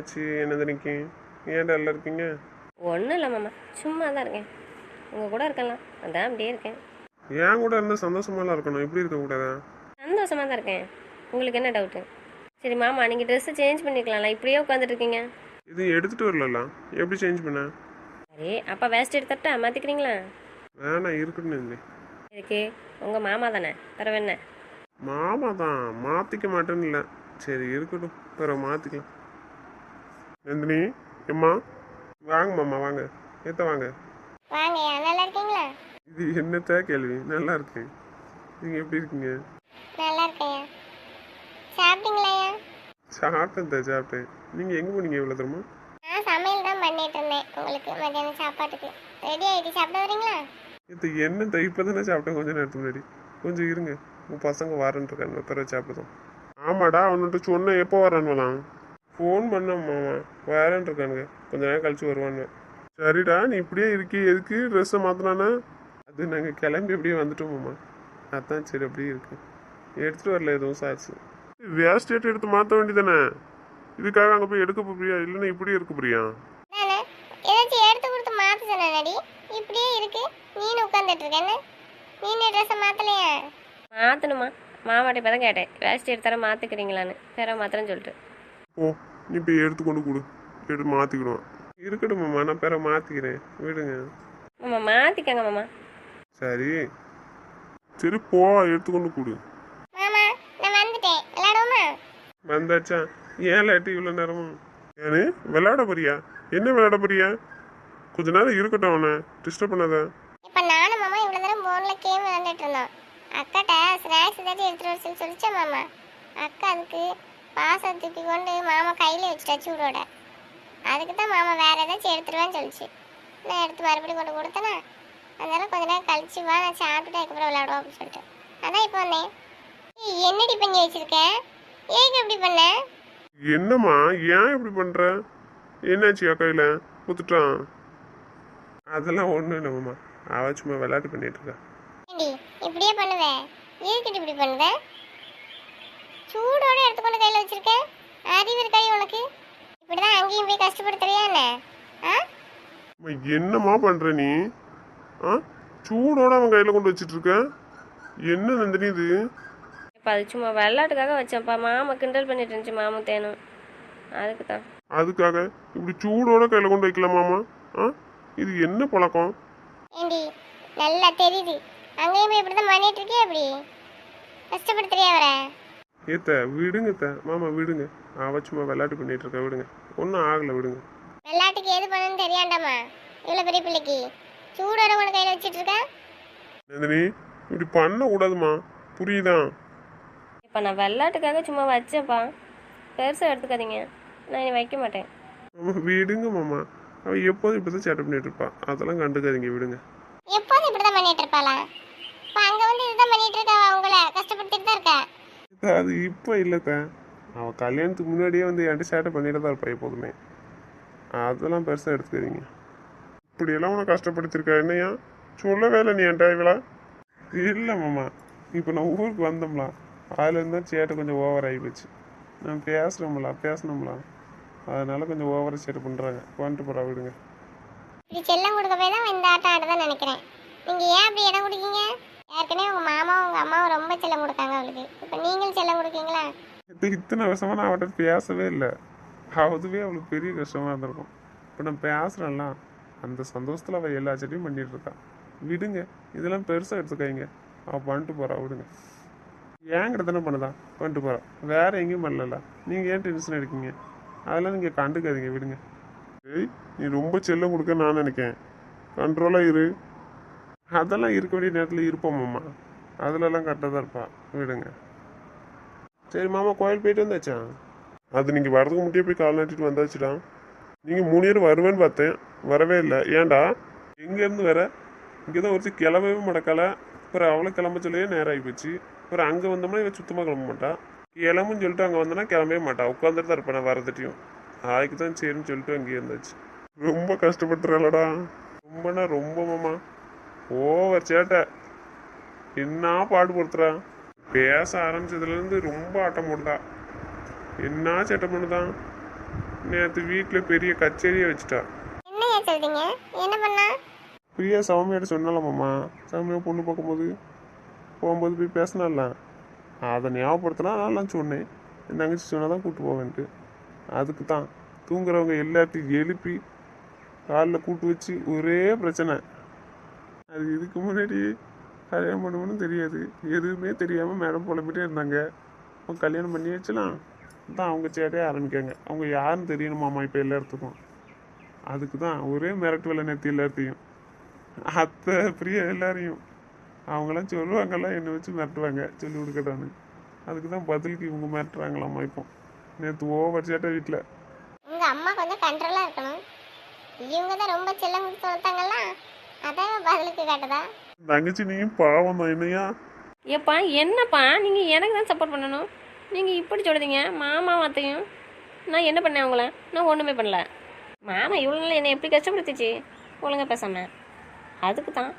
என்னாச்சு என்ன நினைக்கி ஏன் டல்ல இருக்கீங்க? ஒன்றும் இல்லை மாமா. சும்மா தான் இருக்கேன். உங்கள் கூட இருக்கலாம். அதான் அப்படியே இருக்கேன். ஏன் கூட இருந்தால் சந்தோஷமாலாம் இருக்கணும். இப்படி இருக்கக்கூடாதா சந்தோஷமாக தான் இருக்கேன். உங்களுக்கு என்ன டவுட்டு சரி மாமா நீங்கள் ட்ரெஸ்ஸு சேஞ்ச் பண்ணிக்கலாம்ல. இப்படியே உட்காந்துட்டு இருக்கீங்க. இது எடுத்துகிட்டு வரலாம் எப்படி சேஞ்ச் பண்ண? சரி அப்போ வேஸ்ட் எடுத்துட்டா மாற்றிக்கிறீங்களா வேணாம் இருக்கட்டும் இருக்கு உங்கள் மாமா தானே? பிறவு என்ன? மாமா தான் மாற்றிக்க மாட்டேன்னு இல்லை. சரி இருக்கட்டும். பிற மாற்றிக்கலாம் நந்தினி எம்மா? வாங்க மாமா வாங்க. ஏத்த வாங்க. வாங்கய்யா நல்லா இருக்கீங்களா? இது என்னத்த கேள்வி? நல்லா இருக்கேன். நீங்கள் எப்படி இருக்கீங்க? நல்லா இருக்கேன்யா சாப்பிட்டீங்களாய்யா சாப்பிட்டேன் தே சாப்பிட்டேன். நீங்கள் எங்கே போனீங்க இவ்வளோ தரமா? நான் சமையல் தான் பண்ணிட்டு இருந்தேன். உங்களுக்கு மத்தியானம் சாப்பாட்டுக்கு. ரெடி ஆகிட்டு சாப்பிட வரீங்களா? இது என்ன இப்போ தானே சாப்பிட்டேன். கொஞ்சம் நேரத்துக்கு முன்னாடி. கொஞ்சம் இருங்க. உன் பசங்க வரேன்னு இருக்காங்க. பிறகு சாப்பிடுதோம் ஆமாடா அவன்கிட்ட சொன்னேன். எப்போ வரான்வலாம் ஃபோன் பண்ண மாமா வரேன்னு இருக்கானுங்க. கொஞ்ச நேரம் கழிச்சு வருவானுங்க. சரிடா நீ இப்படியே இருக்கி எதுக்கு ட்ரெஸ்ஸை மாற்றினானா அது நாங்கள் கிளம்பி அப்படியே வந்துட்டோம் மாமா அதான் சரி அப்படியே இருக்கு. எடுத்துகிட்டு வரல எதுவும் சாச்சு வேஸ்டேட் எடுத்து மாற்ற வேண்டியதானே இதுக்காக அங்கே போய் எடுக்க போறியா? இல்லைன்னா இப்படியே இருக்க போறியா? ஏதாச்சும் எடுத்து கொடுத்து மாற்ற சொன்னடி இப்படியே இருக்கு. நீனு உட்காந்துட்டு இருக்கேன்னு நீனு ட்ரெஸ்ஸை மாற்றலையா மாற்றணுமா மாமாட்ட இப்போ தான் கேட்டேன் வேஸ்ட் எடுத்தார மாற்றிக்கிறீங்களான்னு பிற மாத்திரன்னு சொல்லிட்டு. ஓ நீ போய் எடுத்து கொண்டு கொடு. எடுத்து மாற்றிக்கிடுவான் இருக்கட்டும் மாமா நான் பேர மாற்றிக்கிறேன் விடுங்க. மாமா மாற்றிக்கங்க மாமா. சரி. சரி போ எடுத்து கொண்டு கொடு. மாமா நான் வந்துட்டேன். விளையாடுவோமா? வந்தாச்சா? ஏன் லேட்டு இவ்வளோ நேரமும் ஏன்னு விளையாட போறியா? என்ன விளையாட போறியா? கொஞ்ச நேரம் இருக்கட்டும் அவனை. டிஸ்டர்ப் பண்ணாத. இப்போ நானும் மாமா இவ்வளோ நேரம் ஃபோனில் கேம் விளையாண்டுட்டு இருந்தோம். அக்காட்ட ஸ்நாக்ஸ் ஏதாச்சும் எடுத்துட்டு வர சொல்லி சொல்லிச்சா மாமா? அக்கா அதுக்கு பாசம் தூக்கி கொண்டு மாமா கையில் வச்சுட்டா சூடோட. அதுக்கு தான் மாமா வேற ஏதாச்சும் எடுத்துருவேன்னு சொல்லிச்சு. நான் எடுத்து மறுபடியும் கொண்டு கொடுத்தேனா? அதனால கொஞ்ச நேரம் கழிச்சு வா நான் சாப்பிட்டுட்டு அதுக்கப்புறம் விளையாடுவோம் அப்படின்னு சொல்லிட்டு. அதான் இப்போ வந்தேன். என்னடி பண்ணி வச்சிருக்க? ஏக்கு எப்படி பண்ண? என்னம்மா ஏன் இப்படி பண்ற? என்னாச்சு கையில்? குத்துட்டான். அதெல்லாம் ஒன்றும் இல்லை மாமா. அவ சும்மா விளையாட்டு பண்ணிட்டு இருக்கா. இப்படியே பண்ணுவே? எதுக்கிட்டு இப்படி பண்ணுத சூடோட எடுத்துக்கொண்டு கையில் வச்சிருக்க? அறிவு இருக்காடி உனக்கு? இப்படிதான் அங்கேயும் போய் கஷ்டப்படுத்துறியா என்ன? ஆ? என்னம்மா பண்ற நீ? ஆ? சூடோட அவன் கையில் கொண்டு வச்சிட்டு இருக்க? என்ன நந்தினி இது? இப்போ அது சும்மா விளையாட்டுக்காக வச்சேன்ப்பா. மாமா கிண்டல் பண்ணிட்டு இருந்துச்சு மாமு தேனும் அதுக்கு தான் அதுக்காக? இப்படி சூடோட கையில் கொண்டு வைக்கலாமாமா ஆ? இது என்ன பழக்கம்? ஏண்டி நல்லா தெரியுது. அங்கேயும் போய் இப்படி தான் பண்ணிட்டு இருக்கியா இப்படி? கஷ்டப்படுத்துறியா அவரை? ஏத்த விடுங்க த மாமா விடுங்க. அவ சும்மா விளையாட்டு பண்ணிட்டு இருக்க விடுங்க. ஒன்றும் ஆகலை விடுங்க. விளையாட்டுக்கு எது பண்ணணும்னு தெரியாண்டாமா இவ்வளோ பெரிய பிள்ளைக்கு? சூடோட உனக்கு கையில் வச்சிட்டு இருக்க? நந்தினி இப்படி பண்ணக்கூடாதுமா புரியுதா? இப்போ நான் விளையாட்டுக்காக சும்மா வச்சேன்ப்பா. பெருசாக எடுத்துக்காதீங்க. நான் இனி வைக்க மாட்டேன். மாமா விடுங்க மாமா. அவ எப்போதும் இப்படி தான் சேட்டை பண்ணிட்டு இருப்பா. அதெல்லாம் கண்டுக்காதீங்க விடுங்க. எப்போதும் இப்படி தான் பண்ணிட்டு இருப்பாளா இப்போ அங்கே வந்து இதுதான் பண்ணிட்டு இருக்கா உங்களை கஷ்டப்படுத்திட்டு தான் இருக்கா அத்தா, அது இப்போ இல்லைத்த அவள் கல்யாணத்துக்கு முன்னாடியே வந்து என்கிட்ட சேட்டை பண்ணிட்டு தான் இருப்பா எப்போதுமே. அதெல்லாம் பெருசாக எடுத்துக்காதீங்க. இப்படியெல்லாம் உனக்கு கஷ்டப்படுத்திருக்கா என்னையா? சொல்லவே இல்லை நீ என்கிட்ட இவளா இல்லை மாமா. இப்போ நான் ஊருக்கு வந்தோம்ல. அதில் இருந்தால் சேட்டை கொஞ்சம் ஓவர் ஆகி போச்சு. நான் பேசுகிறோம்ல பேசணும்ல. அதனால கொஞ்சம் ஓவராக சேட்டை பண்ணுறாங்க வந்துட்டு போகிறா விடுங்க. இப்படி செல்லம் கொடுக்க போய் தான் இந்த ஆட்டம் ஆடுதான் நினைக்கிறேன். நீங்க ஏன் அப்படி இடம் கொடுக்கீங்க? ஏற்கனவே உங்க மாமாவும் உங்க அம்மாவும் ரொம்ப செல்லம் கொடுத்தாங்க அவளுக்கு. நீங்களும் செல்லம் கொடுக்கீங்களா? இது இத்தனை வருஷமா நான் அவட்ட பேசவே இல்லை. அதுவே அவளுக்கு பெரிய கஷ்டமா இருந்திருக்கும். இப்போ நான் பேசுறேன்ல அந்த சந்தோஷத்தில் அவள் எல்லா செடியும் பண்ணிட்டு இருக்கா. விடுங்க இதெல்லாம் பெருசாக எடுத்துக்காய்ங்க அவள் பண்ணிட்டு போறா விடுங்க. ஏங்கிட்ட தானே பண்ணுதா? பண்ணிட்டு போறா. வேற எங்கேயும் பண்ணல நீங்கள் ஏன் டென்ஷன் எடுக்கீங்க? அதெல்லாம் நீங்கள் கண்டுக்காதீங்க விடுங்க. ஏய் நீ ரொம்ப செல்லம் கொடுக்க நான் நினைக்கேன். கண்ட்ரோலாக இரு. அதெல்லாம் இருக்க வேண்டிய நேரத்தில் இருப்போம்மா அதுலலாம் கரெக்டாக தான் இருப்பா. விடுங்க. சரி மாமா கோயில் போயிட்டு வந்தாச்சா? அது நீங்கள் வரதுக்கு முட்டியே போய் கால் நாட்டிட்டு வந்தாச்சுடா. நீங்கள் மூணு பேர் வருவேன்னு பார்த்தேன். வரவே இல்லை. ஏன்டா? எங்கேருந்து வர? இங்கே தான் ஒருத்தி கிளம்பவே மாட்டக்கால அப்புறம் அவளை கிளம்ப சொல்லியே நேரம் ஆகிப்போச்சு அப்புறம் அங்கே வந்தோம்னா இவன் சுத்தமாக கிளம்ப மாட்டா. கிளம்புன்னு சொல்லிட்டு அங்கே வந்தோன்னா கிளம்பவே மாட்டா. உட்காந்துட்டு தான் இருப்பேன் வரதுட்டையும் ஆய்க்கு தான் சரின்னு சொல்லிட்டு அங்கேயே இருந்தாச்சு. ரொம்ப கஷ்டப்பட்டுறாளடா ரொம்பனா ரொம்ப மாமா. ஓவர் சேட்டை. என்ன பாடுபடுத்துறா பேச ஆரம்பிச்சதுலேருந்து ரொம்ப ஆட்டம் போடுதா என்ன சேட்டை பண்ணுதான் நேற்று வீட்டில் பெரிய கச்சேரியை வச்சுட்டா. என்னையா சொல்றீங்க? என்ன பண்ணா? பிரியா சௌமியாட்ட சொன்னாலம்மாம்மா சௌமியா பொண்ணு பார்க்கும்போது போகும்போது போய் பேசினால அதை ஞாபகப்படுத்தினா நான் சொன்னேன். என் தங்கச்சி சொன்னால் தான் கூப்பிட்டு போவேன்ட்டு. அதுக்கு தான் தூங்குறவங்க எல்லாத்தையும் எழுப்பி காலில் கூட்டு வச்சு ஒரே பிரச்சனை. அது இதுக்கு முன்னாடி கல்யாணம் பண்ணுவோன்னு தெரியாது. எதுவுமே தெரியாமல் மேடம் புலம்பிட்டே இருந்தாங்க. அவங்க கல்யாணம் பண்ணி வச்சலாம் தான் அவங்க சேட்டையே ஆரம்பிக்காங்க அவங்க யாருன்னு தெரியணுமாம்மா இப்போ எல்லாத்துக்கும் அதுக்கு தான் ஒரே மிரட்டு வேலை நேர்த்தி எல்லாத்தையும் அத்தை பிரியா எல்லாரையும். அவங்களாம் சொல்லுவாங்கல்ல என்னை வச்சு மிரட்டுவாங்க சொல்லி கொடுக்கட்டான்னு. அதுக்கு தான் பதிலுக்கு இவங்க மிரட்டுறாங்களாம்மா இப்போ? நேற்று ஓவர் சேட்டை வீட்டில் உங்க அம்மா கொஞ்சம் கண்ட்ரோலாக இருக்கணும். இவங்க தான் ரொம்ப செல்லம் கொடுத்து வளர்த்தாங்கல்ல அதான் பதிலுக்கு காட்டுதா? தங்கச்சி நீயும் பாவம் தான். என்னையா? ஏப்பா என்னப்பா? நீங்கள் எனக்கு தான் சப்போர்ட் பண்ணணும். நீங்கள் இப்படி சொல்லுதீங்க மாமா அத்தையும். நான் என்ன பண்ணேன் உங்களை? நான் ஒன்றுமே பண்ணல. மாமா இவ்வளோ நாள் என்னை எப்படி கஷ்டப்படுத்திச்சு? ஒழுங்கா பேசாம. அதுக்கு தான்.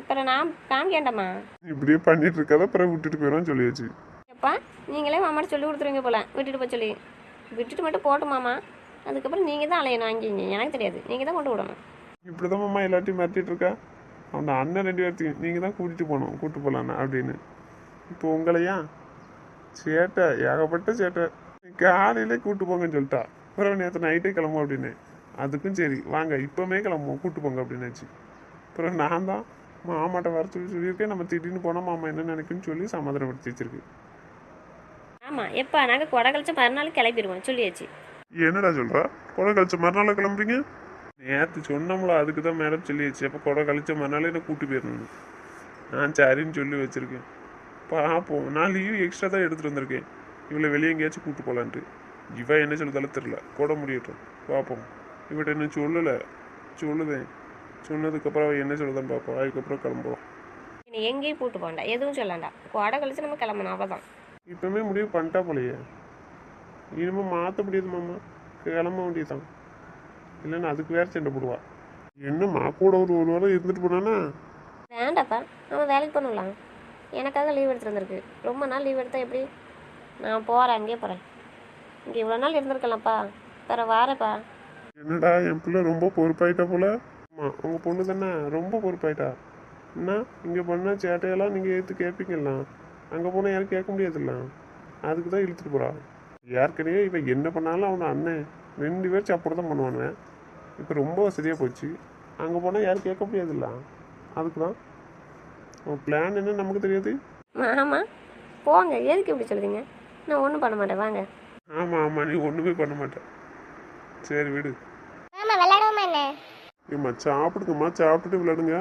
இப்போ நான் காமிக்கேண்டாமா இப்படியே பண்ணிட்டு இருக்காத பிறகு விட்டுட்டு போயிடும் சொல்லியாச்சு. எப்பா நீங்களே மாமாட்ட சொல்லி கொடுத்துருவீங்க போல. விட்டுட்டு போய் சொல்லி. விட்டுட்டு மட்டும் போட்டு மாமா. அதுக்கப்புறம் நீங்கள் தான் அலையணும். அங்கேயும் எனக்கு தெரியாது. நீங்கள் தான் கொண்டு விடணும் இப்படி தான் மாமா எல்லாத்தையும் மிரட்டிட்டு இருக்கா? அவன் அண்ணன் ரெண்டு பேர்த்தையும் நீங்கள் தான் கூட்டிட்டு போகணும் கூட்டு போகலான்னு அப்படின்னு. இப்போ உங்களையா? சேட்டை ஏகப்பட்ட சேட்டை. காலையிலே கூட்டு போங்கன்னு சொல்லிட்டா. அப்புறம் நேற்று நைட்டே கிளம்பும் அப்படின்னு. அதுக்கும் சரி வாங்க இப்போமே கிளம்புவோம் கூட்டு போங்க அப்படின்னாச்சு. அப்புறம் நான் தான் மாமாட்ட வர சொல்லி சொல்லியிருக்கேன். நம்ம திடீர்னு போனால் மாமா என்ன நினைக்குன்னு சொல்லி சமாதானப்படுத்தி வச்சிருக்கு. ஆமாம் எப்பா நாங்கள் கொடை கழிச்ச மறுநாள் கிளம்பிடுவோம் சொல்லியாச்சு. என்னடா சொல்கிறா கொடை கழிச்ச மறுநாள் கிளம்புறீங்க? நேற்று சொன்னோம்ல அதுக்கு தான் மேடம் சொல்லியாச்சு. அப்போ கொடை கழிச்ச மறுநாள் என்ன கூட்டு போயிடணும் நான் சரின்னு சொல்லி வச்சுருக்கேன். பார்ப்போம் நான் லீவ் எக்ஸ்ட்ரா தான் எடுத்துகிட்டு வந்திருக்கேன். இவளை வெளியே எங்கேயாச்சும் கூட்டு போகலான்ட்டு இவ என்ன சொல்லுதாலும் தெரில கொடை முடியட்டும். பார்ப்போம் இவட்ட என்ன சொல்லலை. சொல்லுதேன். சொன்னதுக்கப்புறம் அவள் என்ன சொல்லுதான்னு பார்ப்போம் அதுக்கப்புறம் கிளம்புறோம். என்னை எங்கேயும் கூட்டு போண்டா எதுவும் சொல்லாண்டா கொடை கழிச்சு நம்ம கிளம்பணும். அவ்வளோதான் இப்போமே முடிவு பண்ணிட்டா போலையே. இனிமேல் மாற்ற முடியாது மாமா. கிளம்ப வேண்டியதுதான். இல்லைன்னா அதுக்கு வேற சண்டை போடுவா. என்னம்மா கூட ஒரு ஒரு வாரம் இருந்துட்டு போனானா? வேண்டாப்பா நம்ம வேலைக்கு பண்ணலாம் எனக்காக லீவ் எடுத்துட்டு வந்திருக்கு. ரொம்ப நாள் லீவ் எடுத்தா எப்படி? நான் போகிறேன் அங்கேயே போகிறேன் இங்கே இவ்வளோ நாள் இருந்திருக்கலாம்ப்பா. வேற வாரேப்பா. என்னடா என் பிள்ளை ரொம்ப பொறுப்பாயிட்டா போல? ஆமா உங்க பொண்ணு தானே? ரொம்ப பொறுப்பாயிட்டா. என்ன இங்கே பண்ணால் சேட்டையெல்லாம் நீங்கள் ஏற்று கேட்பீங்கல்ல அங்கே போனால் யாரும் கேட்க முடியாதுல்ல. அதுக்கு தான் இழுத்துட்டு போறா. ஏற்கனவே இவன் என்ன பண்ணாலும் அவனை அண்ணன் ரெண்டு பேர் சப்போர்ட் தான் பண்ணுவானுவேன் இப்போ ரொம்ப வசதியாக போச்சு. அங்கே போனால் யாரும் கேட்க முடியாதுல்ல. அதுக்கு தான் உன் பிளான் என்ன நமக்கு தெரியாது? ஆமா. போங்க. எதுக்கு இப்படி சொல்லுதீங்க நான் ஒன்றும் பண்ண மாட்டேன். வாங்க. ஆமாம் ஆமாம் நீ ஒன்றுமே பண்ண மாட்டேன் சரி விடு. மாமா விளையாடுவோமா என்ன? ஏம்மா சாப்பிடுங்கம்மா. சாப்பிட்டுட்டு விளையாடுங்க.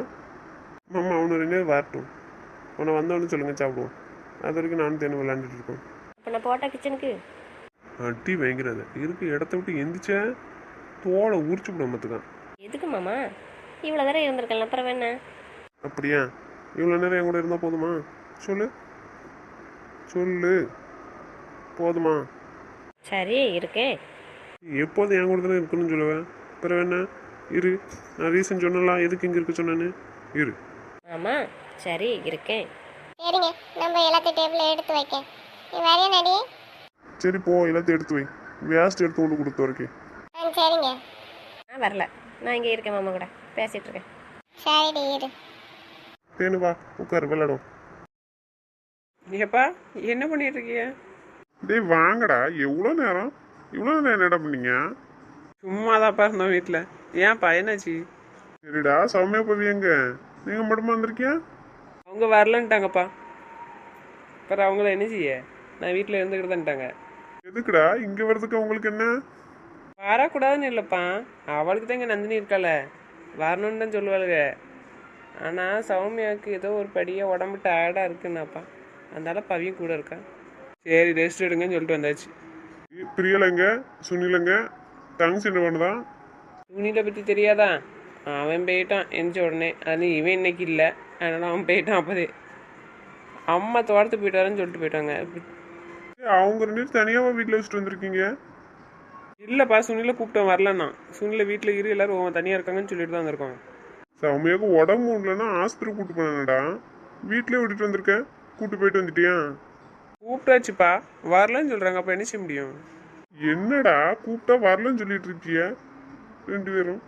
மாமா அவனு ரெண்டு பேரும் வரட்டும். அவனை வந்தவொடனே சொல்லுங்க சாப்பிடுவோம். அது வரைக்கும் நானும் தேனும் விளையாண்டுட்டு இருக்கோம். இப்போ நான் போட்டா கிச்சனுக்கு அடி பயங்கரது இருக்கு இடத்த விட்டு எந்திரிச்ச தோலை உரிச்சு விட மத்துக்கான் எதுக்கு மாமா? இவ்வளோ தடவை இருந்திருக்கலாம் அப்புறம் என்ன? அப்படியா? இவ்வளோ நேரம் என் கூட இருந்தால் போதுமா? சொல்லு. சொல்லு. போதுமா? சரி இருக்கேன் எப்போதும் என் கூட தானே இருக்கணும்னு சொல்லுவேன் பிறகு என்ன? இரு. நான் ரீசன் சொன்னலாம் எதுக்கு இங்கே இருக்க சொன்னேன்னு? இரு. ஆமா சரி இருக்கேன் சரிங்க. நம்ம எல்லாத்தையும் டேபிளில் எடுத்து வைக்க நீ வரைய நடி? சரி போ எல்லாத்தையும் எடுத்து வை. வேஸ்ட் எடுத்து கொண்டு கொடுத்து வரைக்கும் சரிங்க. நான் வரல. நான் இங்கே இருக்கேன் மாமா கூட. பேசிகிட்டு இருக்கேன். சரிடி இரு. தேனு வா உட்காரு விளையாடும் ஏப்பா என்ன பண்ணிட்டு இருக்கீங்க டேய் வாங்கடா. எவ்வளோ நேரம்? இவ்வளோ நேரம் என்னடா பண்ணீங்க? சும்மாதாப்பா இருந்தோம் வீட்டில் ஏன்ப்பா என்னாச்சு? சரிடா சௌமியா பவி எங்க? நீங்கள் மட்டுமா வந்திருக்கியா? அவங்க வரலன்ட்டாங்கப்பா. அப்புறம் அவங்கள என்ன செய்ய? நான் வீட்டில் இருந்துக்கிட்டு தான்ட்டாங்க. எதுக்குடா? இங்கே வர்றதுக்கு உங்களுக்கு என்ன? வரக்கூடாதுன்னு இல்லைப்பா. அவளுக்கு தான் இங்கே நந்தினி இருக்காள. வரணும்னு தான் சொல்லுவாளுங்க ஆனால் சௌமியாவுக்கு ஏதோ ஒரு படியாக உடம்பு டயர்டாக இருக்குன்னாப்பா. அதனால பவியும் கூட இருக்கா. சரி ரெஸ்ட் எடுங்கன்னு சொல்லிட்டு வந்தாச்சு. பிரியலைங்க சுனிலங்க தங்கச்சி என்ன பண்ணுதான் துணியில பற்றி தெரியாதா? அவன் போயிட்டான் எந்த உடனே. அது இவன் இன்னைக்கு இல்லை. அதனால அவன் போயிட்டான் அப்போதே. அம்மா தோட்டத்துக்கு போயிட்டாருன்னு சொல்லிட்டு போயிட்டாங்க. அவங்க ரெண்டு பேரும் தனியாக வீட்டில் வச்சுட்டு வந்திருக்கீங்க? இல்லைப்பா சுனில கூப்பிட்டேன் வரலண்ணா. சுனில வீட்டில் இரு எல்லாரும் தனியாக இருக்காங்கன்னு சொல்லிட்டு தான் வந்திருக்கோம். சௌமியாவுக்கு உடம்பு முடியலன்னா ஆஸ்பத்திரி கூட்டு போனேன்டா வீட்டிலே விட்டுட்டு வந்திருக்கேன் கூட்டு போயிட்டு வந்துட்டியா? கூப்பிட்டாச்சுப்பா. வரலன்னு சொல்கிறாங்க அப்போ என்ன செய்ய முடியும்? என்னடா கூப்பிட்டா வரலன்னு சொல்லிட்டு இருக்கிய ரெண்டு பேரும்.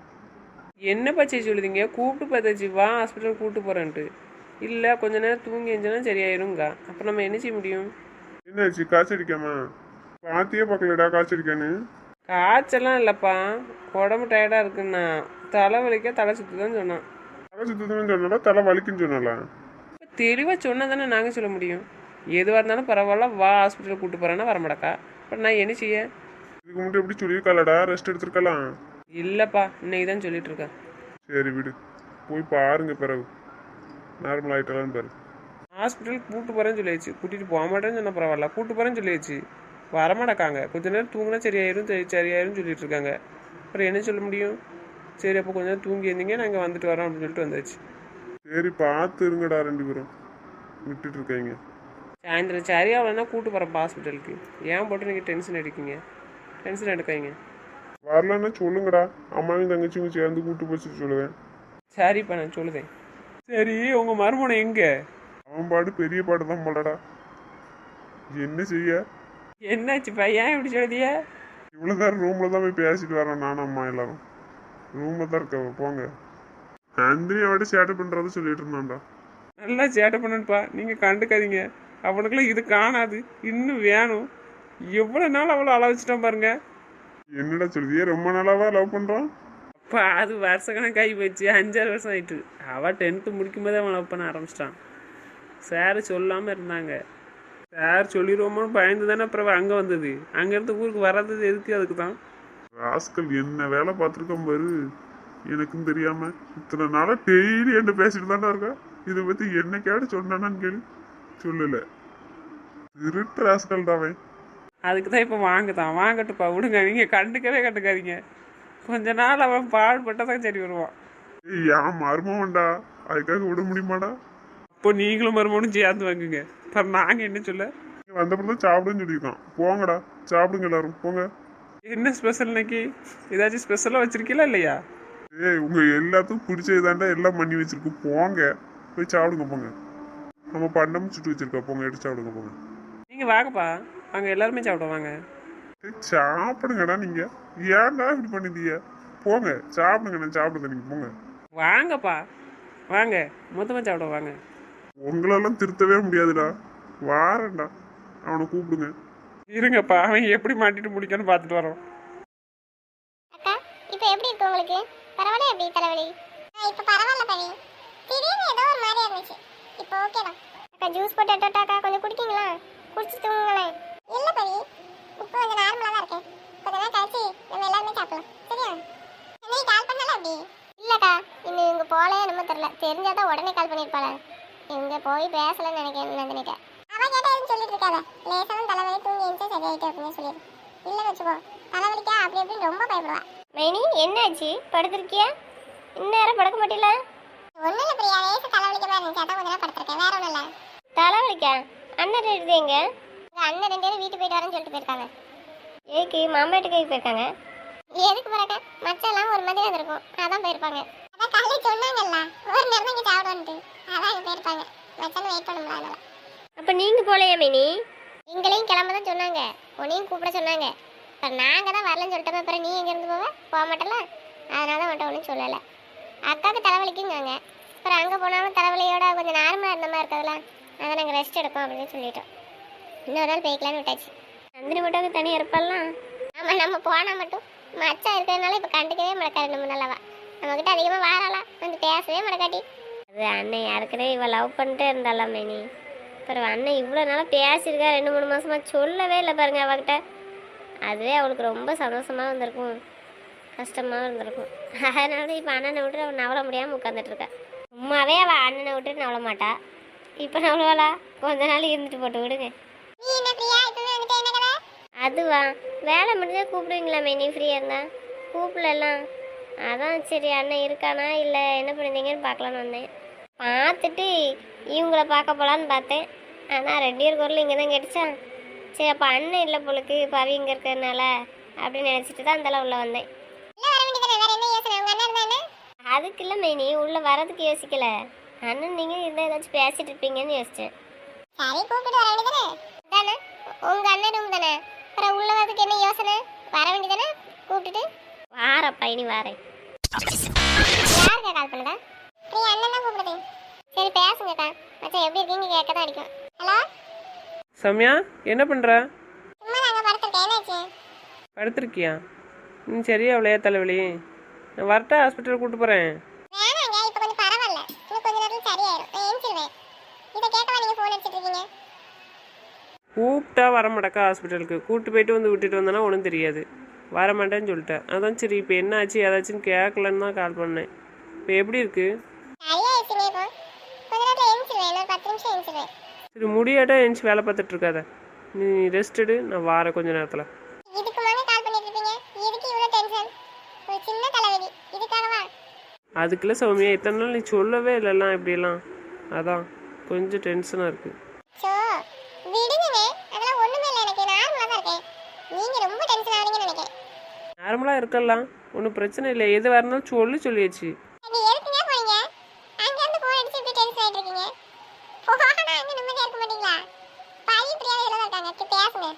என்ன பச்சை சொல்லுதீங்க? கூப்பிட்டு பார்த்தாச்சு வா ஹாஸ்பிட்டல் கூப்பிட்டு போகிறேன்ட்டு இல்லை கொஞ்ச நேரம் தூங்கி இருந்துச்சுன்னா சரியாயிருங்க அப்போ நம்ம என்ன செய்ய முடியும்? என்னாச்சு காய்ச்சடிக்காமா பாத்தியே பார்க்கலடா காய்ச்சடிக்கான்னு காய்ச்சலாம் இல்லைப்பா. உடம்பு டயர்டாக இருக்குண்ணா தலை வலிக்க தலை சுற்றுதான் சொன்னான். தலை சுத்ததுன்னு சொன்னாலா தலை வலிக்குன்னு சொன்னாலா தெளிவாக சொன்னால் தானே நாங்கள் சொல்ல முடியும். எதுவாக இருந்தாலும் பரவாயில்ல வா ஹாஸ்பிட்டல் கூப்பிட்டு போகிறேன்னா வரமாட்டக்கா. அப்புறம் நான் என்ன செய்ய? இதுக்கு முன்னாடி எப்படி சொல்லியிருக்காளடா ரெஸ்ட் எடுத்திருக்கலாம்? இல்லைப்பா இன்னைக்கு தான் சொல்லிட்டு இருக்கேன். சரி விடு. போய் பாருங்க பிறகு. நார்மல் ஆயிட்டாலான்னு பாரு. ஹாஸ்பிட்டலுக்கு கூப்பிட்டு போகிறேன்னு சொல்லியாச்சு. கூட்டிகிட்டு போக மாட்டேன்னு சொன்ன பரவாயில்ல. கூப்பிட்டு போகிறேன்னு சொல்லியாச்சு. வரமாட்டக்காங்க கொஞ்ச நேரம் தூங்கினா சரியாயிரும் சரி சரியாயிரும் சொல்லிட்டு இருக்காங்க. அப்புறம் என்ன சொல்ல முடியும்? சரி அப்போ கொஞ்ச நேரம் தூங்கி இருந்தீங்க நாங்கள் வந்துட்டு வரோம் அப்படின்னு சொல்லிட்டு வந்தாச்சு. சரி பார்த்து இருங்கடா ரெண்டு பேரும். விட்டுட்டு இருக்காங்க. சாயந்தரம் சரியாகலன்னா கூப்பிட்டு போகிறேன் ஹாஸ்பிட்டலுக்கு ஏன் போட்டு நீங்கள் டென்ஷன் அடிக்கீங்க டென்ஷன் எடுக்காதீங்க. வரலன்னா சொல்லுங்கடா. அம்மாவையும் தங்கச்சியும் சேர்ந்து கூட்டு போச்சு சொல்லுவேன். சரிப்பா நான் சொல்லுதேன் சரி உங்கள் மருமனை எங்கே? அவன் பாடு பெரிய பாடு தான் போலடா. என்ன செய்ய? என்னாச்சுப்பா ஏன் இப்படி சொல்லுதியா? இவ்வளோ நேரம் ரூமில் தான் போய் பேசிட்டு வரோம் நானும் அம்மா எல்லாரும். ரூமில் தான் இருக்க போங்க. நந்தினி அவட்ட சேட்டை பண்ணுறத சொல்லிட்டு இருந்தான்டா. நல்லா சேட்டை பண்ணணுப்பா நீங்கள் கண்டுக்காதீங்க. அவனுக்குலாம் இது காணாது. இன்னும் வேணும். எவ்வளோ நாள் அவ்வளோ அள வச்சுட்டான் பாருங்க. என்னடா சொல்லுதியே? ரொம்ப நாளாவா லவ் பண்ணுறான் அப்பா அது வருஷ கணக்காகி போச்சு. அஞ்சாறு வருஷம் ஆயிட்டு. அவள் டென்த்து முடிக்கும் போதே அவன் லவ் பண்ண ஆரம்பிச்சிட்டான். சார் சொல்லாமல் இருந்தாங்க. சார் சொல்லிடுவோமோன்னு பயந்து தானே அப்புறம் அங்கே வந்தது. அங்கேருந்து ஊருக்கு வராதது எதுக்கு அதுக்கு தான் ராஸ்கல் என்ன வேலை பார்த்துருக்கோம் பாரு. எனக்கும் தெரியாம இத்தனை நாளா டெய்லி என்ன பேசிட்டு தான்டா இருக்கா? இதை பத்தி என்ன கேட்டு சொன்னானான்னு கேள்வி சொல்லல. திருட்டு ராஸ்கல் தாவே அதுக்கு தான் இப்போ வாங்குதான். வாங்கட்டுப்பா விடுங்க. நீங்கள் கண்டுக்கவே கண்டுக்காதீங்க. கொஞ்ச நாள் அவன் பாடுபட்டால் தான் சரி வருவான். ஏய் என் மருமவன்டா அதுக்காக விட முடியுமாடா? இப்போ நீங்களும் மருமகனும் சேர்ந்து வாங்குங்க. அப்புறம் நாங்கள் என்ன சொல்ல? வந்தப்பறம் தான் சாப்பிடுன்னு சொல்லியிருக்கான் போங்கடா சாப்பிடுங்க எல்லாரும். போங்க. என்ன ஸ்பெஷல் இன்னைக்கு? ஏதாச்சும் ஸ்பெஷலாக வச்சிருக்கீங்களா இல்லையா? ஏய் உங்க எல்லாத்துக்கும் பிடிச்சதுதான்டா எல்லாம் பண்ணி வச்சிருக்கு. போங்க போய் சாப்பிடுங்க போங்க. நம்ம பண்டம் சுட்டு வச்சிருக்கா போங்க எடுத்து சாப்பிடுங்க போங்க. நீங்கள் வாங்கப்பா. அங்கே எல்லாருமே சாப்பிட வாங்க. ஏய், சாப்பிடுங்கடா நீங்க. ஏன்டா இப்படி பண்ணிருந்தீங்க போங்க சாப்பிடுங்க நான் சாப்பிடுங்க நீங்க போங்க. வாங்கப்பா. வாங்க மொத்தமாக சாப்பிட வாங்க. உங்களெல்லாம் திருத்தவே முடியாதுடா. வாரண்டா அவனை கூப்பிடுங்க. இருங்கப்பா அவன் எப்படி மாட்டிட்டு முடிக்கன்னு பார்த்துட்டு வரோம். அக்கா இப்போ எப்படி இருக்கு உங்களுக்கு? பரவாயில்ல எப்படி தலைவலி? இப்போ பரவாயில்ல பவி. திடீர்னு ஏதோ ஒரு மாதிரி இருந்துச்சு. இப்போ ஓகே தான் அக்கா ஜூஸ் போட்டு எடுத்துட்டாக்கா கொஞ்சம் குடிக்கீங்களா குடிச்சு தூங்குங்களேன். இல்லை பவி. இப்போ கொஞ்சம் நார்மலாக தான் இருக்கேன். கொஞ்ச நேரம் கழிச்சு நம்ம எல்லாருமே சாப்பிடலாம். சரியா? நீ கால் பண்ணல அப்படி? இல்லைக்கா இன்னும் இங்கே போகலையே என்னமோ தெரில தெரிஞ்சாதான் உடனே கால் பண்ணியிருப்பாளே? எங்கே போய் பேசலன்னு நினைக்கிறேன் நந்தினிட்ட கேட்டா எதுவும் சொல்லிட்டு இருக்காத. லேசான தலைவலி தூங்கி எழுந்து சரியாயிட்டு அப்படின்னு சொல்லிடு. இல்லைன்னு வச்சுக்கோ தலைவலிக்கா அப்படி இப்படின்னு ரொம்ப பயப்படுவா. மைனி என்னாச்சு? படுத்திருக்கியா? இந்நேரம் படுக்க மாட்டில? ஒன்றும் இல்லை பிரியா. லேசு தலைவலிக்க மாதிரி இருந்துச்சு. அதான் கொஞ்ச நேரம் படுத்திருக்கேன். வேற ஒன்றும் இல்லை. தலைவலிக்கா அண்ணன் எடுத்து எங்க? உங்கள் அண்ணன் ரெண்டு பேரும் வீட்டுக்கு போயிட்டு வரேன்னு சொல்லிட்டு போயிருக்காங்க. ஏக்கு மாமா வீட்டுக்கு போயிருக்காங்க. எதுக்கு போறாங்க மச்செல்லாம் ஒரு மாதிரி வந்திருக்கும் அதான் போயிருப்பாங்க அதான் காலையில் சொன்னாங்கல்ல ஒரு நேரம் இங்கே சாப்பிடுன்ட்டு அதான் இங்கே போயிருப்பாங்க மச்சான் வெயிட் பண்ண முடியல அப்போ நீங்கள் போகலையா மைனி எங்களையும் கிளம்ப தான் சொன்னாங்க உன்னையும் கூப்பிட சொன்னாங்க இப்போ நாங்கள் தான் வரலன்னு சொல்லிட்டோம் அப்புறம் நீ எங்கேருந்து போவ? போக மாட்டல? அதனால தான் மட்டும் ஒன்றும் சொல்லலை. அக்காவுக்கு தலைவலிக்குங்காங்க அப்புறம் அங்கே போனாலும் தலைவலியோட கொஞ்சம் நார்மலாக இருந்த மாதிரி இருக்கிறதுல அதை நாங்கள் ரெஸ்ட் எடுப்போம் அப்படின்னு சொல்லிட்டோம். இன்னொரு நாள் போய்க்கலான்னு விட்டாச்சு. நந்தினி மட்டும் தனியாக இருப்பாலாம் ஆமாம் நம்ம போனால் மட்டும். மச்சான் இருக்கிறதுனால இப்போ கண்டுக்கவே மாட்டேக்காரு நம்ம நல்லவா. நம்மக்கிட்ட அதிகமாக வாராலாம் வந்து பேசவே மாட்டேக்காட்டி அது அண்ணன் யாருக்குனே இவள் லவ் பண்ணிட்டே இருந்தாலாம் மேனி? அப்புறம் அண்ணன் இவ்வளோ நாளாக பேசியிருக்கா ரெண்டு மூணு மாதமாக சொல்லவே இல்லை பாருங்க அவகிட்ட. அதுவே அவளுக்கு ரொம்ப சந்தோஷமாக இருந்திருக்கும். கஷ்டமாக இருந்திருக்கும். அதனால இப்போ அண்ணனை விட்டு அவள் நவள முடியாமல் உட்காந்துட்டு இருக்கா. சும்மாவே அவள் அண்ணனை விட்டு நவள மாட்டா. இப்போ நவளவாளா? கொஞ்ச நாள் இருந்துட்டு போட்டு விடுங்க. அதுவா? வேலை முடிஞ்சா கூப்பிடுவீங்களா மைனி ஃப்ரீயாக இருந்தா? கூப்பிடலாம் அதான் சரி அண்ணன் இருக்கானா? இல்லை என்ன பண்ணிருந்தீங்கன்னு பார்க்கலான்னு வந்தேன். பார்த்துட்டு இவங்கள பார்க்க போகலான்னு பார்த்தேன். ஆனால் ரெண்டு பேர் குரல் இங்கே தான் கேட்டுச்சா? சரி அப்போ அண்ணன் இல்லை போலுக்கு பவி இங்கே இருக்கிறதுனால அப்படின்னு நினச்சிட்டு தான் அந்தளவு உள்ள வந்தேன். அதுக்கு இல்லை மைனி உள்ளே வரதுக்கு யோசிக்கல. அண்ணன் நீங்கள் இருந்தால் ஏதாச்சும் பேசிட்டு இருப்பீங்கன்னு யோசித்தேன் சரி கூப்பிட்டு வர வேண்டியதானே தானே? உங்கள் அண்ணன் ரூம் தானே? அப்புறம் உள்ள வரதுக்கு என்ன யோசனை? வர வேண்டியதானே கூப்பிட்டுட்டு. வாரப்பா இனி வாரேன். யாருக்கா கால் பண்ணுதா? பிரியா அண்ணன் தான் கூப்பிடுது. சரி பேசுங்கக்கா. மச்சான் எப்படி இருக்கீங்க கேட்க தான் அடிக்கும். சௌமியா என்ன பண்ணுற படுத்திருக்கியா? ம் சரியா அவளையா தலைவலி. நான் வரட்டா ஹாஸ்பிட்டல் கூப்பிட்டு போகிறேன் கூப்பிட்டா வர மாட்டக்கா ஹாஸ்பிட்டலுக்கு கூப்பிட்டு போயிட்டு வந்து விட்டுட்டு வந்தேன்னா ஒன்றும் தெரியாது. வர மாட்டேன்னு சொல்லிட்டேன். அதான் சரி இப்போ என்ன ஆச்சு ஏதாச்சுன்னு கேட்கலன்னு தான் கால் பண்ணேன். இப்போ எப்படி இருக்குது சரியாயிடுச்சுங்க இப்போ கொஞ்ச நேரத்தில் எழுந்திருவேன் இன்னொரு பத்து நிமிஷம் எழுந்திருவேன் சரி முடியாட்டா எழுந்துச்சி வேலை பார்த்துட்டு இருக்காத நீ ரெஸ்ட் எடு நான் வாரேன் கொஞ்ச நேரத்தில். அதுக்குள்ள சௌமியா இத்தனை நாள் நீ சொல்லவே இல்லைலாம் இப்படியெல்லாம். அதான் கொஞ்சம் டென்ஷனாக நினைக்கிறேன். நார்மலாக இருக்கலாம் ஒன்றும் பிரச்சனை இல்லை எது வரனாலும் சொல்லி சொல்லியாச்சு அது எதுக்குங்க போறீங்க அங்கேருந்து ஃபோன் அடிச்சு இப்படி டென்ஷன் ஆகிட்டு இருக்கீங்க போனா அங்கே நிம்மதியாக இருக்க மாட்டீங்களா பையன் பிரியா இதில் தான் இருக்காங்க சரி, பேசுங்க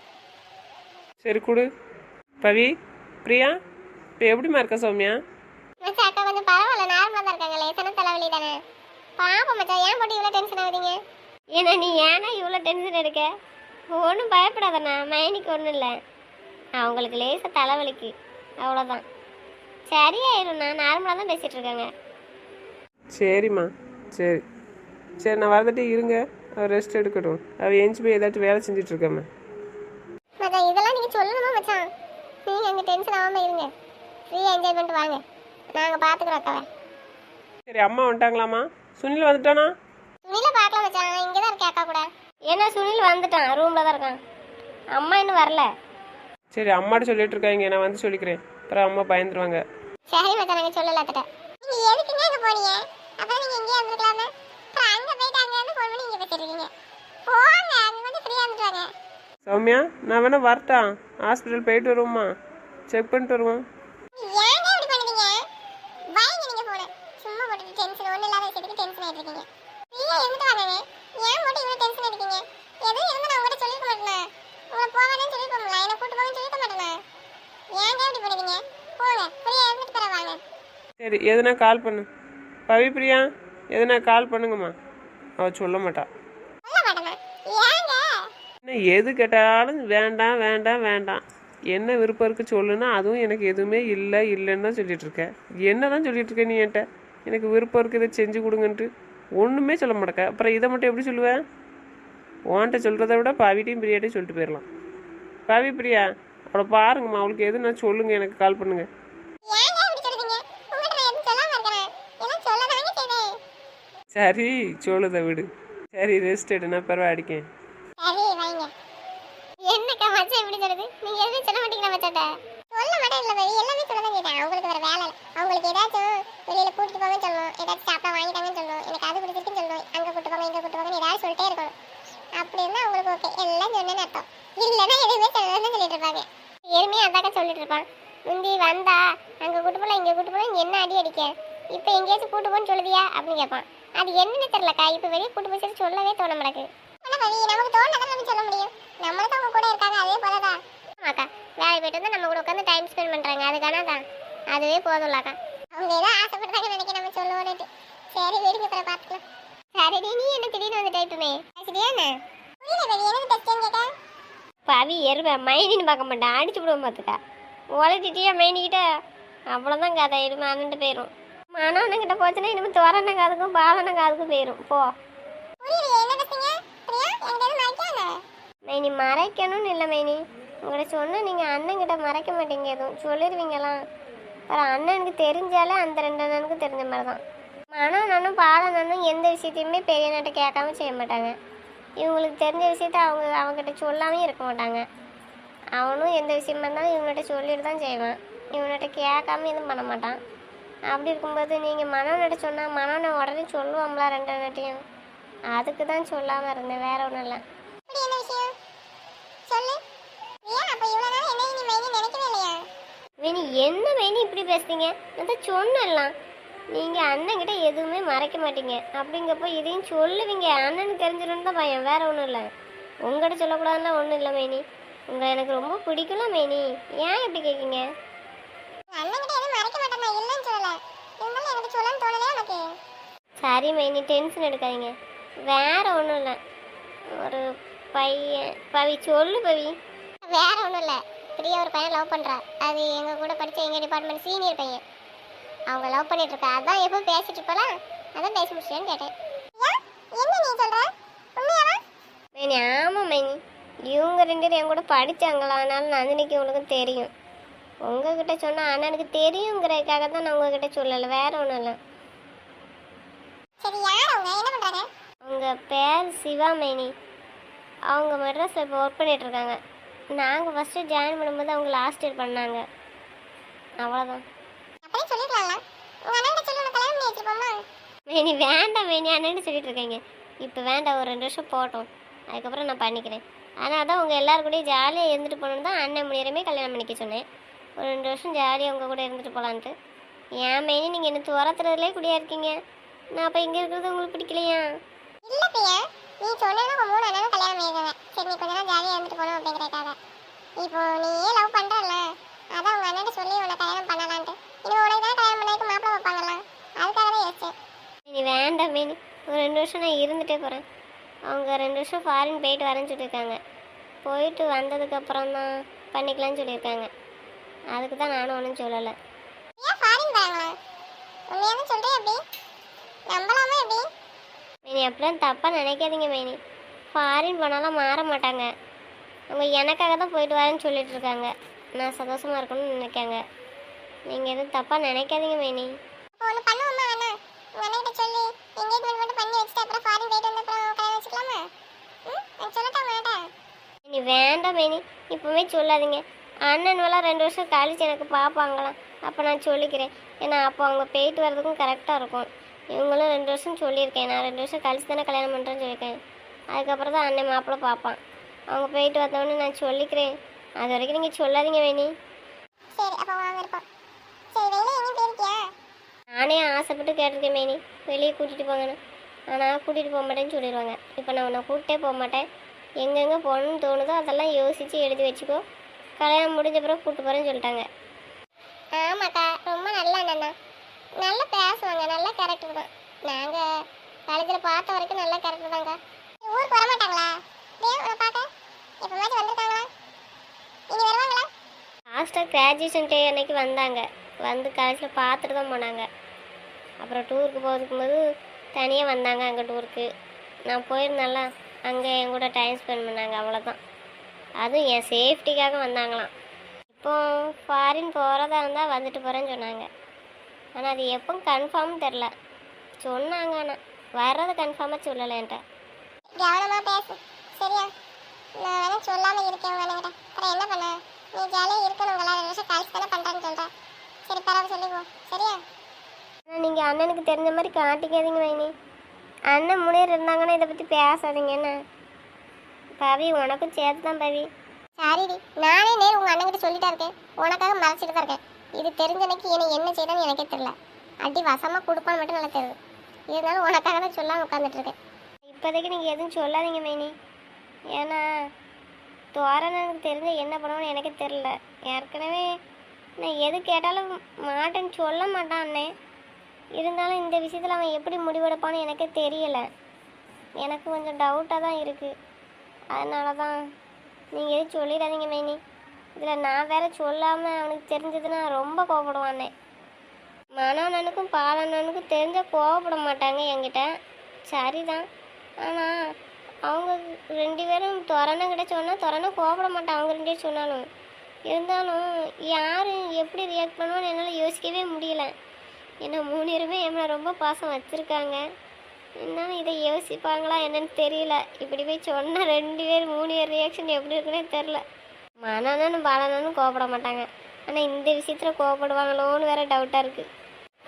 சரி கொடு. பவி பிரியா இப்போ எப்படிம்மா இருக்க சௌமியா? மச்சான் அக்கா கொஞ்சம் பரவாயில்ல நார்மலாக தான் இருக்காங்க லேசான தலைவலி தானே? பாப்போம் மச்சான் ஏன் போட்டு இவ்வளோ டென்ஷன் ஆகுறீங்க ஏன்னா நீ ஏன்னா இவ்வளோ டென்ஷன் எடுக்க? ஒன்றும் பயப்படாதண்ணா மைனிக்கு ஒன்றும் இல்லை. அவங்களுக்கு லேசாக தலைவலிக்கு அவ்வளோதான் சரியாயிரும்ண்ணா நார்மலாக தான் பேசிகிட்டு இருக்காங்க. சரிம்மா சரி. சரி நான் வரதுட்டு இருங்க அவள் ரெஸ்ட் எடுக்கட்டும். அவள் ஏஞ்சி போய் ஏதாச்சும் வேலை செஞ்சுட்டு இருக்காம மச்சான் இதெல்லாம் நீங்கள் சொல்லணுமா மச்சான்? நீங்கள் அங்கே டென்ஷன் ஆகாமல் இருங்க. ஃப்ரீயாக என்ஜாய் பண்ணிட்டு வாங்க. நாங்கள் பார்த்துக்குறோம் அக்காவை. சரி அம்மா வந்துட்டாங்களாம்மா? சுனில் வந்துட்டானா? துணியில் பார்க்கலாம் மச்சான். இங்கே தான் இருக்கேன் அக்கா கூட. ஏன்னா சுனில் வந்துட்டான். ரூமில் தான் இருக்கான். அம்மா இன்னும் வரல. சரி அம்மாட்ட சொல்லிட்டு இருக்காங்க. நான் வந்து சொல்லிக்கிறேன். அப்புறம் அம்மா பயந்துருவாங்க. சரி மச்சான் நாங்கள் சொல்லல அத்தட்ட. நீங்கள் எதுக்குங்க அங்கே போனீங்க? அப்புறம் நீங்கள் எங்கேயே இருந்திருக்கலாமே அப்புறம் அங்கே போயிட்டு அங்கேருந்து ஃபோன் பண்ணி இங்கே பேசிருக்கீங்க போங்க அங்கே கொஞ்சம் ஃப்ரீயாக வாங்க. சௌமியா நான் வேணா வரட்டா. ஹாஸ்பிட்டல் போயிட்டு வருவோம்மா. செக் பண்ணிட்டு வருவோம். சரி எதுனா கால் பண்ணு. பவி பிரியா எதுனா கால் பண்ணுங்கம்மா. அவள் சொல்ல மாட்டா. சொல்ல மாட்டேனா? எது கேட்டாலும் வேண்டாம் வேண்டாம் வேண்டாம். என்ன விருப்பம் இருக்கு சொல்லுன்னா அதுவும் எனக்கு எதுவுமே இல்லை இல்லைன்னு தான் சொல்லிகிட்ருக்க என்ன தான் சொல்லிகிட்ருக்க நீ என்கிட்ட? எனக்கு விருப்பம் இருக்கு இதை செஞ்சு கொடுங்கன்ட்டு. ஒன்றுமே சொல்ல மாட்டேக்க. அப்புறம் இதை மட்டும் எப்படி சொல்லுவேன் உன்கிட்ட சொல்கிறத விட பாவிட்டையும் பிரியாட்டையும் சொல்லிட்டு போயிடலாம். பாவி பிரியா அவளை பாருங்கம்மா அவளுக்கு எது நான் சொல்லுங்கள் எனக்கு கால் பண்ணுங்க. சரி சொல்லுத விடு. சரி ரெஸ்ட் எடு நான் அடிக்கேன் சரி வைங்க. என்னக்கா மச்சான் இப்படி சொல்றது? நீங்க எதுவும் சொல்ல மாட்டீங்களா மச்சாட்ட சொல்ல மாட்டேன் இல்லை பாரு எல்லாமே சொல்ல தான் கேட்டேன். அவங்களுக்கு வேற வேலை அவங்களுக்கு ஏதாச்சும் வெளியில கூட்டிட்டு போங்கன்னு சொல்லணும். ஏதாச்சும் சாப்பிட வாங்கிட்டாங்கன்னு சொல்லணும். எனக்கு அது பிடிச்சிருக்குன்னு சொல்லணும். அங்கே கூட்டு போங்க இங்கே கூட்டு போங்கன்னு ஏதாவது சொல்லிட்டே இருக்கணும். அப்படி இருந்தால் அவங்களுக்கு ஓகே எல்லாம் சொன்னேன்னு அர்த்தம். இல்லைன்னா எதுவுமே சொல்லணும்னு சொல்லிட்டு இருப்பாங்க. எருமையா அதாக்கா சொல்லிட்டு இருப்பான். முந்தி வந்தா அங்க கூட்டு போல இங்க கூட்டு போல என்ன அடி அடிக்க? இப்ப எங்கேயாச்சும் கூட்டு போன்னு சொல்லுதியா? அப்படின்னு கேட்பான். அது என்னன்னு தெரிலக்கா இப்போ வெளியே கூட்டு போய் சொல்லவே தோண மாட்டேங்குது. நமக்கு தோணுனதான் நம்ம சொல்ல முடியும். நம்மளும் அவங்க கூட இருக்காங்க அதே போலதான். ஆமாக்கா வேலைக்கு போயிட்டு வந்து நம்ம கூட உட்காந்து டைம் ஸ்பெண்ட் பண்றாங்க. அதுக்கான தான் அதுவே போதும்லக்கா அவங்க ஏதோ ஆசைப்படுறாங்க நினைக்க நம்ம சொல்லுவோம்னுட்டு. சரி வீடுக்கு அப்புறம் பார்த்துக்கலாம். சரி நீ என்ன திடீர்னு வந்து டைப்புமே சரியா என்ன? புரியல பேபி எனக்கு டெஸ்ட் கேட்டா? பவி எருமை மைனின்னு பார்க்க அடிச்சு விடுவோம் பார்த்துக்கா. உழைச்சிட்டியா மைனிக்கிட்ட? அவ்வளோதான் கதை. எருமை அண்ணன்ட்டு போயிடும் மனம் அண்ணன்கிட்ட போச்சுன்னா இனிமேல் தோரண காதுக்கும் பாலன காதுக்கும் போயிடும் போ புரியல என்ன டெஸ்டிங்க பிரியா எங்க எதுவும் மறைக்காத மைனி மறைக்கணும்னு இல்லை மைனி உங்கள்கிட்ட சொன்னால் நீங்கள் அண்ணன்கிட்ட மறைக்க மாட்டீங்க எதுவும். சொல்லிடுவீங்களாம் அப்புறம் அண்ணனுக்கு தெரிஞ்சாலே அந்த ரெண்டு அண்ணனுக்கு தெரிஞ்ச மாதிரி தான் மனம் நானும் பால எந்த விஷயத்தையுமே பெரிய நாட்டை கேட்காம செய்ய மாட்டாங்க. இவங்களுக்கு தெரிஞ்ச விஷயத்த அவங்க அவங்ககிட்ட சொல்லாமே இருக்க மாட்டாங்க. அவனும் எந்த விஷயமா இருந்தாலும் இவன்கிட்ட சொல்லிட்டு தான் செய்வான். இவன்கிட்ட கேட்காம எதுவும் பண்ண மாட்டான். அப்படி இருக்கும்போது நீங்கள் மனோன்கிட்ட சொன்னால் மனோனை உடனே சொல்லுவோம்ல ரெண்டு அண்ணட்டையும் அதுக்கு தான் சொல்லாமல் இருந்தேன். வேற ஒன்றும் இல்லை இப்படி என்ன விஷயம் சொல்லு பிரியா அப்ப இவ்வளவு நாள் என்ன நீ மைனி நினைக்கவே இல்லையா? வேணி என்ன வேணி இப்படி பேசுறீங்க? நான் தான் சொன்னலாம் நீங்கள் அண்ணன்கிட்ட எதுவுமே மறைக்க மாட்டீங்க. அப்படிங்கப்போ இதையும் சொல்லுவீங்க. அண்ணனுக்கு தெரிஞ்சிடும் தான் பையன் வேற ஒன்றும் இல்லை. உங்கள்கிட்ட சொல்லக்கூடாதுன்னா ஒன்றும் இல்லை மைனி. உங்களை எனக்கு ரொம்ப பிடிக்கும்ல மைனி. ஏன் இப்படி கேட்கீங்க அண்ணன்கிட்ட எதுவும் மறைக்க மாட்டேன் நான் இல்லைன்னு சொல்லல. இருந்தாலும் எனக்கு சொல்லணும்னு தோணலையா உனக்கு? சரி மைனி டென்ஷன் எடுக்காதீங்க. வேற ஒன்றும் இல்லை. ஒரு பையன். பவி சொல்லு பவி. வேற ஒன்றும் இல்லை. பிரியா ஒரு பையன் லவ் பண்ணுறா அது எங்கள் கூட படித்த எங்கள் டிபார்ட்மெண்ட் சீனியர் பையன். அவங்க லவ் பண்ணிட்டு இருக்கா. அதான் எப்போ பேசிட்டு போலாம் அதான் பேசி முடிச்சேன்னு கேட்டேன். மைனி ஆமாம் மைனி. இவங்க ரெண்டு பேரும் என் கூட படித்தாங்களா அதனால நந்தினிக்கு உங்களுக்கும் தெரியும். உங்ககிட்ட சொன்னால் அண்ணனுக்கு தெரியுங்கிறதுக்காக தான் நான் உங்ககிட்ட சொல்லலை. வேற ஒன்றும் இல்லை. அவங்க? பேர் சிவா மைனி. அவங்க மெட்ராஸில் இப்போ ஒர்க் பண்ணிட்டு இருக்காங்க. நாங்கள் ஃபஸ்ட்டு ஜாயின் பண்ணும்போது அவங்க லாஸ்ட் இயர் பண்ணாங்க. அவ்வளோதான் மேனி வேண்டாம் மேனி அண்ணன்னு சொல்லிட்டு இருக்கீங்க இப்போ வேண்டாம் ஒரு ரெண்டு வருஷம் போட்டோம். அதுக்கப்புறம் நான் பண்ணிக்கிறேன். ஆனால் அதான் உங்கள் எல்லாரும் கூடயும் ஜாலியாக இருந்துட்டு போகணுன்னு தான் அண்ணன் முனியரமே கல்யாணம் பண்ணிக்க சொன்னேன். ஒரு ரெண்டு வருஷம் ஜாலியாக உங்கள் கூட இருந்துட்டு போகலான்ட்டு ஏன் மெயினி நீங்கள் என்ன துரத்துறதுலே கூடியா இருக்கீங்க? நான் அப்போ இங்கே இருக்கிறது உங்களுக்கு பிடிக்கலையா? இல்ல நீ சொன்னா மூணு அண்ணனும் கல்யாணம் பண்ணிருக்காங்க சரி நீ கொஞ்ச நாள் ஜாலியா இருந்துட்டு போகணும் அப்படிங்கறதுக்காக. இப்போ நீ ஏன் லவ் பண்றல அதான் உங்க அண்ணன் சொல்லி உன்னை கல்யாணம் பண்ணலான்ட்டு. இனிமே உனக்கு தான் கல்யாணம் பண்ணதுக்கு மாப்பிள்ளை வைப்பாங்கல்ல. அதுக்காக தான் யோசிச்சேன். இனி வேண்டாம் மேனி ஒரு ரெண்டு வருஷம் நான் இருந்துட்டே போகிறேன் அவங்க ரெண்டு வருஷம் ஃபாரின் போயிட்டு வரேன்னு சொல்லியிருக்காங்க. போயிட்டு வந்ததுக்கப்புறம் தான் பண்ணிக்கலாம்னு சொல்லியிருக்காங்க. அதுக்கு தான் நானும் ஒன்றும் சொல்லலை. ஏன் ஃபாரின் போறாங்களா? உண்மையாவே சொல்றேன் எப்படி? நம்பலாமா எப்படி? மேனி அப்படிலாம் தப்பாக நினைக்காதீங்க மேனி. ஃபாரின் போனாலும் மாற மாட்டாங்க. அவங்க எனக்காக தான் போயிட்டு வரேன்னு சொல்லிட்டு இருக்காங்க. நான் சந்தோஷமாக இருக்கணும்னு நினைக்காங்க. நீங்கள் எதுவும் தப்பாக நினைக்காதீங்க மேனி. ஒன்று பண்ணுவோமா வேணா உங்க அண்ணன் சொல்லி என்கேஜ்மெண்ட் மட்டும் பண்ணி வச்சுட்டு அப்புறம் ஃபாரின் போயிட்டு வந்து அப்புறம் கல்யாணம் வச்சுக்கலாமா? ம்? நான் சொல்லட்டா உங்கள்கிட்ட இனி வேண்டாம் மேனி. இப்போவே சொல்லாதீங்க. அண்ணன் வேலை ரெண்டு வருஷம் கழிச்சு எனக்கு பார்ப்பாங்களாம் அப்போ நான் சொல்லிக்கிறேன். ஏன்னா அப்போ அவங்க போயிட்டு வர்றதுக்கும் கரெக்டாக இருக்கும். இவங்களும் ரெண்டு வருஷம் சொல்லியிருக்கேன். நான் ரெண்டு வருஷம் கழிச்சு தானே கல்யாணம் பண்ணுறேன்னு சொல்லியிருக்கேன். அதுக்கப்புறம் தான் அண்ணன் மாப்பிள்ளை பார்ப்பான். அவங்க போயிட்டு வந்தோடனே நான் சொல்லிக்கிறேன். அது வரைக்கும் நீங்கள் சொல்லாதீங்க வேணி. சரி அப்போ வாங்க இருப்போம். சரி வெளியே எங்கேயும் போயிருக்கியா? நானே ஆசைப்பட்டு கேட்டிருக்கேன் மேனி வெளியே கூட்டிகிட்டு போங்கன்னு. ஆனால் கூட்டிகிட்டு போக மாட்டேன்னு சொல்லிடுவாங்க. இப்போ நான் உன்னை கூப்பிட்டே போக மாட்டேன். எங்கெங்கே போகணும்னு தோணுதோ அதெல்லாம் யோசித்து எழுதி வச்சுக்கோ. கல்யாணம் முடிஞ்ச பிறகு கூப்பிட்டு போகிறேன்னு சொல்லிட்டாங்க. ஆமாக்கா ரொம்ப நல்ல அண்ணா. நல்லா பேசுவாங்க நல்லா கேரக்டர் தான். நாங்கள் காலேஜில் பார்த்த வரைக்கும் நல்ல கேரக்டர் தாங்க ஊருக்கு வர மாட்டாங்களா? டேய் பார்க்க. எப்போமாச்சும் வந்திருக்காங்களா? இனி வருவாங்களா? லாஸ்ட்டாக கிராஜுவேஷன் டே அன்னைக்கு வந்தாங்க. வந்து காலேஜில் பார்த்துட்டு தான் போனாங்க. அப்புறம் டூருக்கு போகிறதுக்கும்போது தனியாக வந்தாங்க அங்கே டூருக்கு நான் போயிருந்தேன்ல அங்கே என் கூட டைம் ஸ்பெண்ட் பண்ணாங்க அவ்வளோதான் அதுவும் என் சேஃப்டிக்காக வந்தாங்களாம். இப்போ ஃபாரின் போகிறதா இருந்தால் வந்துட்டு போகிறேன்னு சொன்னாங்க. ஆனால் அது எப்போ கன்ஃபார்ம் தெரில சொன்னாங்க ஆனால் வர்றது கன்ஃபார்மாக சொல்லலை என்கிட்ட கவனமாக பேசு. சரியா? நான் வேணா சொல்லாமல் இருக்கேன் உங்க அண்ணன்கிட்ட அப்புறம் என்ன பண்ண? நீ ஜாலியாக ரெண்டு வருஷம் கழிச்சு தானே பண்ணுறேன்னு சொல்கிறேன் சரி பரவாயில்ல சொல்லிப்போ சரியா? ஆனால் நீங்கள் அண்ணனுக்கு தெரிஞ்ச மாதிரி காட்டிக்காதீங்க மைனி. அண்ணன் முன்னேறி இருந்தாங்கன்னா இதை பற்றி பேசாதீங்க என்ன? பவி உனக்கும் சேர்த்து தான் பவி. சரிடி. நானே நேர் உங்கள் அண்ணன்கிட்ட சொல்லிட்டா இருக்கேன். உனக்காக மறைச்சிட்டு தான் இருக்கேன். இது தெரிஞ்சனைக்கு என்னை என்ன செய்யணும்னு எனக்கே தெரியல. அடி வசமாக கொடுப்பான்னு மட்டும் நல்லா தெரியும் இருந்தாலும் உனக்காக தான் சொல்லாமல் உட்காந்துட்டு இருக்கேன் இப்போதைக்கு நீங்கள் எதுவும் சொல்லாதீங்க மேனி. ஏன்னா தோரணனுக்கு தெரிஞ்ச என்ன பண்ணுவோன்னு எனக்கு தெரில ஏற்கனவே நான் எது கேட்டாலும் மாட்டேன்னு சொல்ல மாட்டான் இருந்தாலும் இந்த விஷயத்தில் அவன் எப்படி முடிவெடுப்பான்னு எனக்கே தெரியலை. எனக்கு கொஞ்சம் டவுட்டாக தான் இருக்குது அதனால தான் நீங்கள் எதுவும் சொல்லிடாதீங்க மைனி. இதில் நான் வேற சொல்லாமல் அவனுக்கு தெரிஞ்சதுன்னா ரொம்ப கோவப்படுவானே. மனோண்ணனுக்கும் பாலண்ணனுக்கும் தெரிஞ்சால் கோவப்பட மாட்டாங்க என்கிட்ட. சரிதான். ஆனால் அவங்க ரெண்டு பேரும் திறனங்கிட்ட சொன்னால் திறனை கோவப்பட மாட்டான் அவங்க ரெண்டு பேரும் சொன்னாலும். இருந்தாலும் யார் எப்படி ரியாக்ட் பண்ணுவோன்னு என்னால் யோசிக்கவே முடியல. ஏன்னா மூணு பேருமே என் ரொம்ப பாசம் வச்சுருக்காங்க. இருந்தாலும் இதை யோசிப்பாங்களா என்னன்னு தெரியல. இப்படி போய் சொன்னால் ரெண்டு பேர் மூணு பேர் ரியாக்ஷன் எப்படி இருக்குன்னே தெரில மனநனும் பாலனனும் கோவப்பட மாட்டாங்க. ஆனால் இந்த விஷயத்தில் கோவப்படுவாங்களோன்னு வேற டவுட்டாக இருக்குது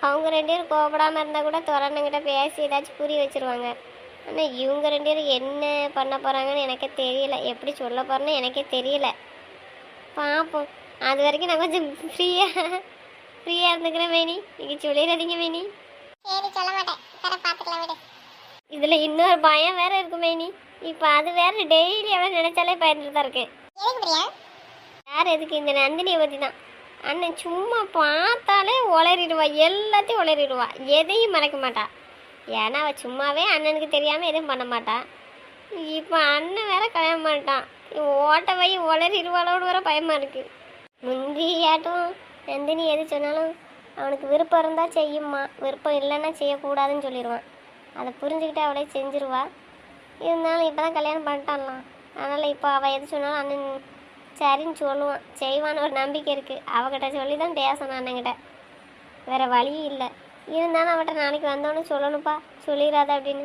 அவங்க ரெண்டு பேரும் கோவப்படாமல் இருந்தால் கூட திறனுங்கிட்ட பேசி ஏதாச்சும் புரிய வச்சிருவாங்க. ஆனால் இவங்க ரெண்டு பேரும் என்ன பண்ண போகிறாங்கன்னு எனக்கே தெரியல. எப்படி சொல்ல போகிறேன்னு எனக்கே தெரியல. பார்ப்போம் அது வரைக்கும் நான் கொஞ்சம் ஃப்ரீயாக ஃப்ரீயாக இருந்துக்கிறேன் மேனி நீங்கள் சொல்லிடாதீங்க மேனி சரி சொல்ல மாட்டேன். வேற பார்த்துக்கலாம் விடு. இதில் இன்னொரு பயம் வேற இருக்கு மேனி இப்போ அது வேற டெய்லி அவன் நினைச்சாலே பயந்துட்டு தான் இருக்கேன் எதுக்கு யார் எதுக்கு? இந்த நந்தினியை பற்றி தான் அண்ணன் சும்மா பார்த்தாலே உளறிடுவா. எல்லாத்தையும் உளறிடுவா. எதையும் மறைக்க மாட்டா. ஏன்னா அவள் சும்மாவே அண்ணனுக்கு தெரியாமல் எதுவும் பண்ண மாட்டாள் இப்போ அண்ணன் வேற கல்யாணம் பண்ணிட்டான். ஓட்ட வை உளறிடுவாளோடு வர பயமாக இருக்குது முந்தியாட்டும் நந்தினி எது சொன்னாலும் அவனுக்கு விருப்பம் இருந்தால் செய்யுமா விருப்பம் இல்லைன்னா செய்யக்கூடாதுன்னு சொல்லிடுவான் அதை புரிஞ்சுக்கிட்டு அவளே செஞ்சிருவா. இருந்தாலும் இப்போ தான் கல்யாணம் பண்ணிட்டான்லாம். அதனால் இப்போ அவள் எது சொன்னாலும் அண்ணன் சரின்னு சொல்லுவான். செய்வான்னு ஒரு நம்பிக்கை இருக்குது அவகிட்ட சொல்லி தான் பேசணும் அண்ணங்கிட்ட வேறு வழியும் இல்லை. இருந்தாலும் அவட்ட நாளைக்கு வந்தோன்னு சொல்லணும்ப்பா. சொல்லிடாத அப்படின்னு.